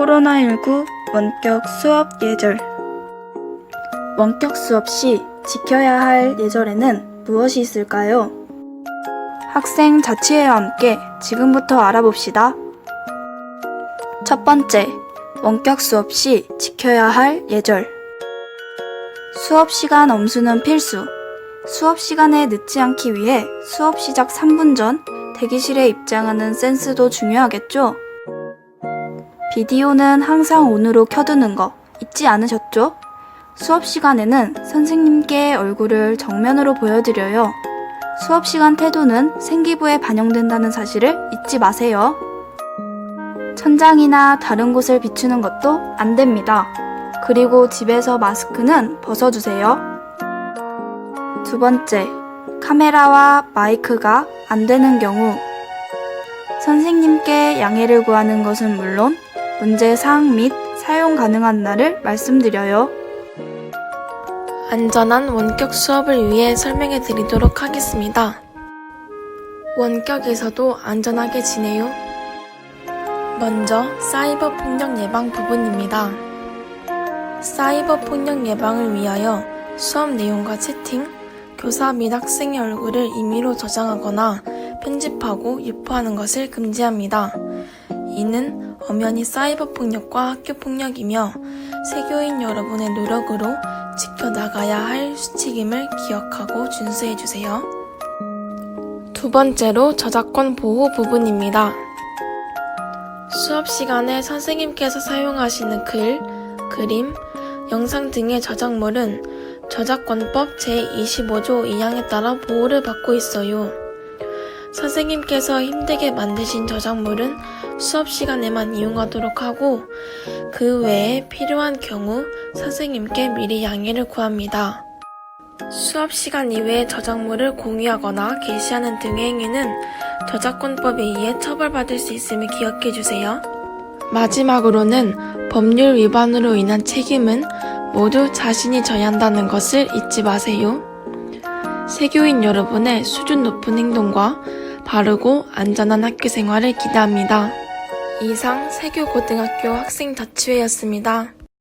코로나19 원격 수업 예절 원격 수업 시 지켜야 할 예절에는 무엇이 있을까요? 학생 자치회와 함께 지금부터 알아봅시다. 첫 번째, 원격 수업 시 지켜야 할 예절. 수업 시간 엄수는 필수. 수업 시간에 늦지 않기 위해 수업 시작 3분 전 대기실에 입장하는 센스도 중요하겠죠? 비디오는 항상 온으로 켜두는 거 잊지 않으셨죠? 수업 시간에는 선생님께 얼굴을 정면으로 보여드려요. 수업 시간 태도는 생기부에 반영된다는 사실을 잊지 마세요. 천장이나 다른 곳을 비추는 것도 안 됩니다. 그리고 집에서 마스크는 벗어주세요. 두 번째, 카메라와 마이크가 안 되는 경우 선생님께 양해를 구하는 것은 물론 문제 사항 및 사용 가능한 날을 말씀드려요. 안전한 원격 수업을 위해 설명해 드리도록 하겠습니다. 원격에서도 안전하게 지내요. 먼저 사이버 폭력 예방 부분입니다. 사이버 폭력 예방을 위하여 수업 내용과 채팅, 교사 및 학생의 얼굴을 임의로 저장하거나 편집하고 유포하는 것을 금지합니다. 이는 엄연히 사이버 폭력과 학교 폭력이며 세교인 여러분의 노력으로 지켜나가야 할 수칙임을 기억하고 준수해 주세요. 두 번째로 저작권 보호 부분입니다. 수업 시간에 선생님께서 사용하시는 글, 그림, 영상 등의 저작물은 저작권법 제25조 2항에 따라 보호를 받고 있어요. 선생님께서 힘들게 만드신 저작물은 수업 시간에만 이용하도록 하고 그 외에 필요한 경우 선생님께 미리 양해를 구합니다. 수업 시간 이외에 저작물을 공유하거나 게시하는 등의 행위는 저작권법에 의해 처벌받을 수 있음을 기억해 주세요. 마지막으로는 법률 위반으로 인한 책임은 모두 자신이 져야 한다는 것을 잊지 마세요. 세교인 여러분의 수준 높은 행동과 바르고 안전한 학교 생활을 기대합니다. 이상 세교고등학교 학생 자치회였습니다.